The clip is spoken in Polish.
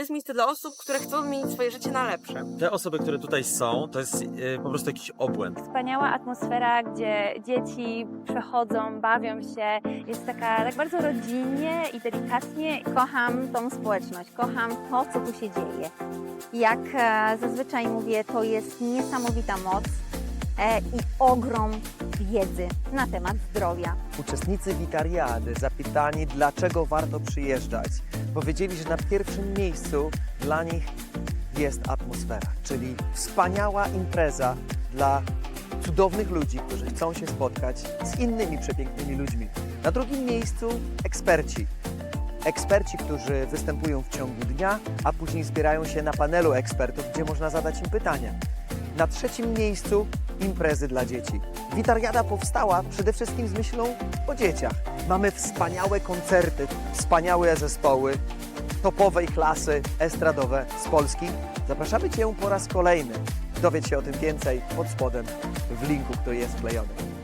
to jest miejsce dla osób, które chcą zmienić swoje życie na lepsze. Te osoby, które tutaj są, to jest e, po prostu jakiś obłęd. Wspaniała atmosfera, gdzie dzieci przechodzą, bawią się. Jest taka tak bardzo rodzinnie i delikatnie. Kocham tą społeczność, kocham to, co tu się dzieje. Jak e, zazwyczaj mówię, to jest niesamowita moc e, i ogrom wiedzy na temat zdrowia. Uczestnicy witariady zapytani, dlaczego warto przyjeżdżać, powiedzieli, że na pierwszym miejscu dla nich jest atmosfera, czyli wspaniała impreza dla cudownych ludzi, którzy chcą się spotkać z innymi przepięknymi ludźmi. Na drugim miejscu eksperci. Eksperci, którzy występują w ciągu dnia, a później zbierają się na panelu ekspertów, gdzie można zadać im pytania. Na trzecim miejscu imprezy dla dzieci. Witariada powstała przede wszystkim z myślą o dzieciach. Mamy wspaniałe koncerty, wspaniałe zespoły topowej klasy estradowe z Polski. Zapraszamy Cię po raz kolejny. Dowiedz się o tym więcej pod spodem w linku, który jest wklejony.